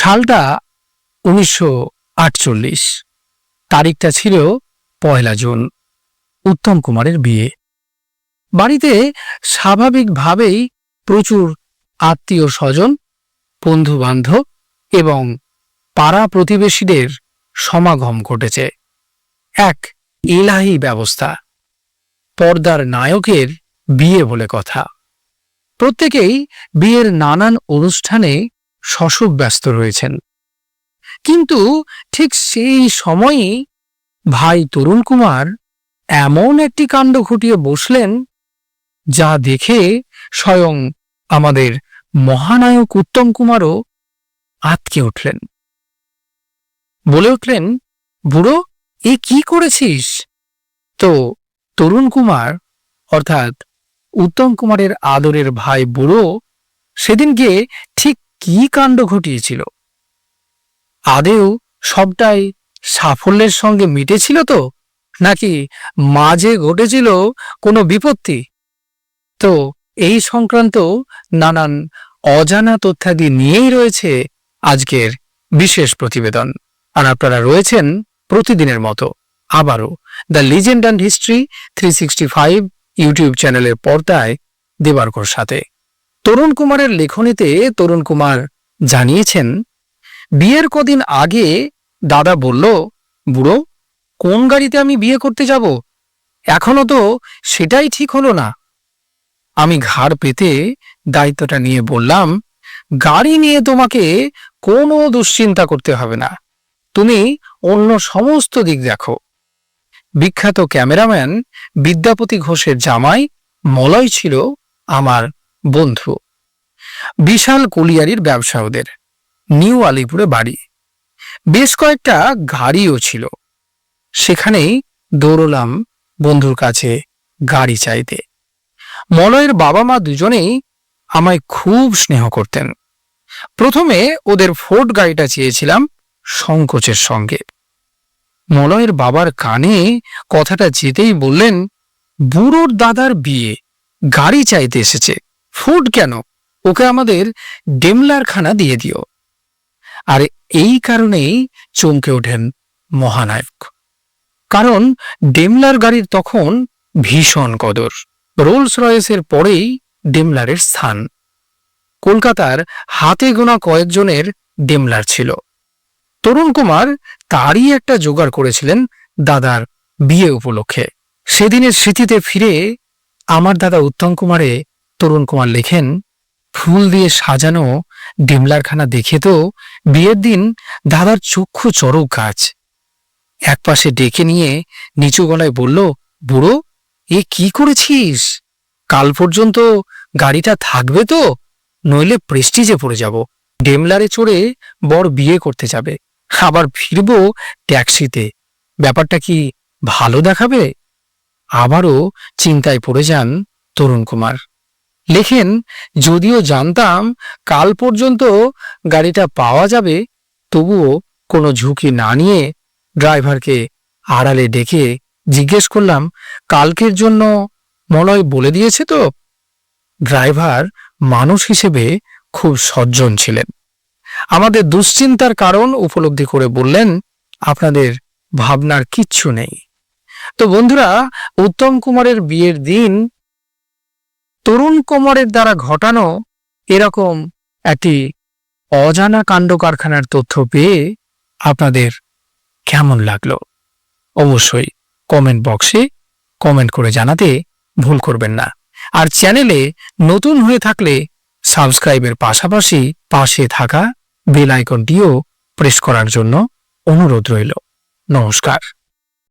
সালটা উনিশশো আটচল্লিশ। তারিখটা ছিল পয়লা জুন। উত্তম কুমারের বিয়ে। বাড়িতে স্বাভাবিকভাবেই প্রচুর আত্মীয় স্বজন বন্ধু বান্ধব এবং পাড়া প্রতিবেশীদের সমাগম ঘটেছে। এক ইলাহি ব্যবস্থা। পর্দার নায়কের বিয়ে বলে কথা। প্রত্যেকেই বিয়ের নানান অনুষ্ঠানে শশব ব্যস্ত রয়েছেন। কিন্তু ঠিক সেই সময়ই ভাই তরুণ কুমার এমন একটি কাণ্ড ঘটিয়ে বসলেন, যা দেখে স্বয়ং আমাদের মহানায়ক উত্তম কুমারও আতকে উঠলেন। বলে উঠলেন, বুড়ো, এ কি করেছিস? তো তরুণ কুমার, অর্থাৎ উত্তম কুমারের আদরের ভাই বুড়ো সেদিন গিয়ে ঠিক কি কাণ্ড ঘটিয়েছিল? আদেও সবটাই সাফল্যের সঙ্গে মিটেছিল তো? নাকি মাঝে ঘটেছিল কোনো বিপত্তি? তো এই সংক্রান্ত নানান অজানা তথ্যাদি নিয়েই রয়েছে আজকের বিশেষ প্রতিবেদন। আর আপনারা রয়েছেন প্রতিদিনের মতো। আবারও the legend and history three sixty five YouTube চ্যানেলের পর্দায় দেবার্কর সাথে। তরুণ কুমারের লেখনীতে তরুণ কুমার জানিয়েছেন, বিয়ের কদিন আগে দাদা বলল, বুড়ো, কোন গাড়িতে আমি বিয়ে করতে যাব? এখনও তো সেটাই ঠিক হলো না। আমি ঘাড় পেতে দায়িত্বটা নিয়ে বললাম, গাড়ি নিয়ে তোমাকে কোনো দুশ্চিন্তা করতে হবে না। তুমি অন্য সমস্ত দিক দেখো। বিখ্যাত ক্যামেরাম্যান বিদ্যাপতি ঘোষের জামাই মলয় ছিল আমার বন্ধু, বিশাল কুলিয়ারির ব্যবসা ওদের নিউ আলিপুরে বাড়ি। বেশ কয়েকটা গাড়িও ছিল। সেখানেই দৌড়লাম বন্ধুর কাছে গাড়ি চাইতে। মলয়ের বাবা মা দুজনেই আমায় খুব স্নেহ করতেন। প্রথমে ওদের ফোর্ড গাড়িটা চেয়েছিলাম সংকোচের সঙ্গে। মলয়ের বাবার কানে কথাটা যেতেই বললেন, বুড়োর দাদার বিয়ে, গাড়ি চাইতে এসেছে। ফুড কেন? ওকে আমাদের ডেমলার খানা দিয়ে দিও। আর এই কারণেই চমকে ওঠেন মহানায়ক। কারণ ডেমলার গাড়ির তখন ভীষণ কদর। রোলস রয়েসের পরেই ডেমলারের স্থান। কলকাতার হাতে গোনা কয়েকজনের ডেমলার ছিল। তরুণ কুমার তারই একটা জোগাড় করেছিলেন দাদার বিয়ে উপলক্ষে। সেদিনের স্মৃতিতে ফিরে আমার দাদা উত্তম কুমারে তরুণ কুমার লেখেন, ফুল দিয়ে সাজানো ডিমলারখানা দেখে তো বিয়ের দিন দাদার চক্ষু চড়ক গাছ। একপাশে ডেকে নিয়ে নিচু গলায় বলল, বুড়ো, এ কি করেছিস? কাল পর্যন্ত গাড়িটা থাকবে তো, নইলে প্রেস্টিজে পড়ে যাব। ডেমলারে চড়ে বর বিয়ে করতে যাবে, আবার ফিরবো ট্যাক্সিতে। ব্যাপারটা কি ভালো দেখাবে? আবারও চিন্তায় পড়ে যান তরুণ কুমার। লেখেন, যদিও জানতাম কাল পর্যন্ত গাড়িটা পাওয়া যাবে, তবুও কোনো ঝুঁকি না নিয়ে ড্রাইভারকে আড়ালে ডেকে জিজ্ঞেস করলাম, কালকের জন্য মলয় বলে দিয়েছে তো? ড্রাইভার মানুষ হিসেবে খুব সজ্জন ছিলেন। আমাদের দুশ্চিন্তার কারণ উপলব্ধি করে বললেন, আপনাদের ভাবনার কিচ্ছু নেই। তো বন্ধুরা, উত্তম কুমারের বিয়ের দিন তরুণ কুমারের দ্বারা ঘটানো এরকম একটি অজানা কাণ্ড কারখানার তথ্য পেয়ে আপনাদের কেমন লাগল? অবশ্যই কমেন্ট বক্সে কমেন্ট করে জানাতে ভুল করবেন না। আর চ্যানেলে নতুন হয়ে থাকলে সাবস্ক্রাইবের পাশাপাশি পাশে থাকা বেল আইকনটিও প্রেস করার জন্য অনুরোধ রইল। নমস্কার।